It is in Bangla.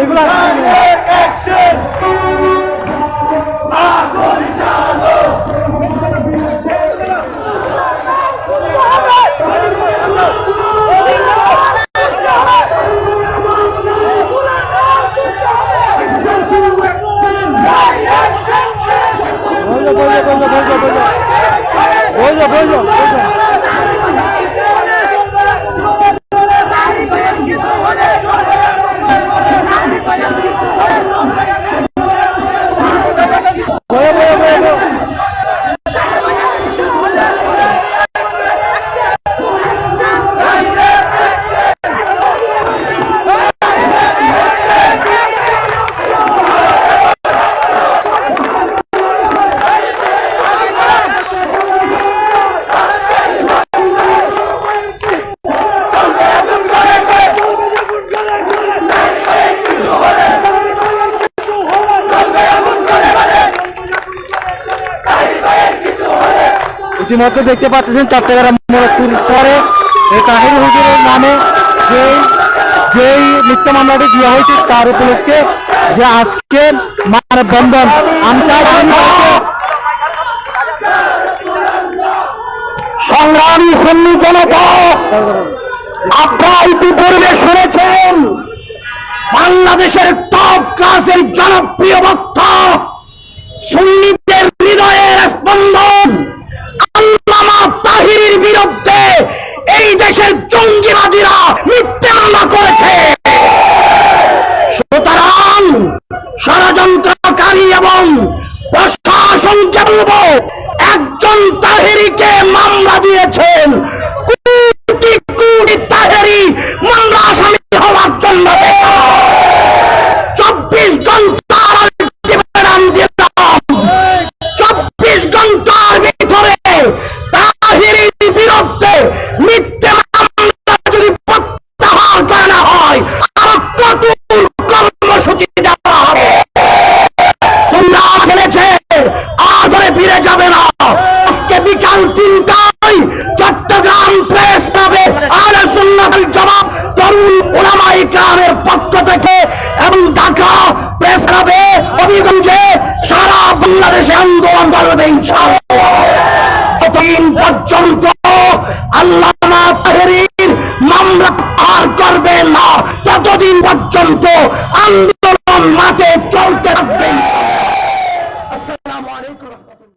Regular. Action! ইতিমধ্যে দেখতে পাচ্ছেন চট্টগ্রাম মোড়কপুর শহরে তাহির হুজুরের নামে যেই যেই মিথ্যা মামলাটি দেওয়া হয়েছে তার উপলক্ষে যে আজকে মানববন্ধন সংগ্রামী সন্নি জনতা আপনারা ইতিপূর্বে শুনেছেন, বাংলাদেশের টপ ক্লাসের জনপ্রিয় বক্তা জঙ্গিবাদীরা মিথ্যে মামলা করেছে। সুতরাং ষড়যন্ত্রকারী এবং প্রশাসনকে বলব একজন তাহেরিকে মামলা দিয়েছেন। কুটি কোটি তাহেরি গ্রামের পক্ষ থেকে এবং ঢাকা প্রেস হবে অভিগঞ্জে সারা বাংলাদেশে আন্দোলন করবে ততদিন পর্যন্ত আল্লামা তাহেরির মামলা আর করবে না। ততদিন পর্যন্ত আন্দোলন মাঠে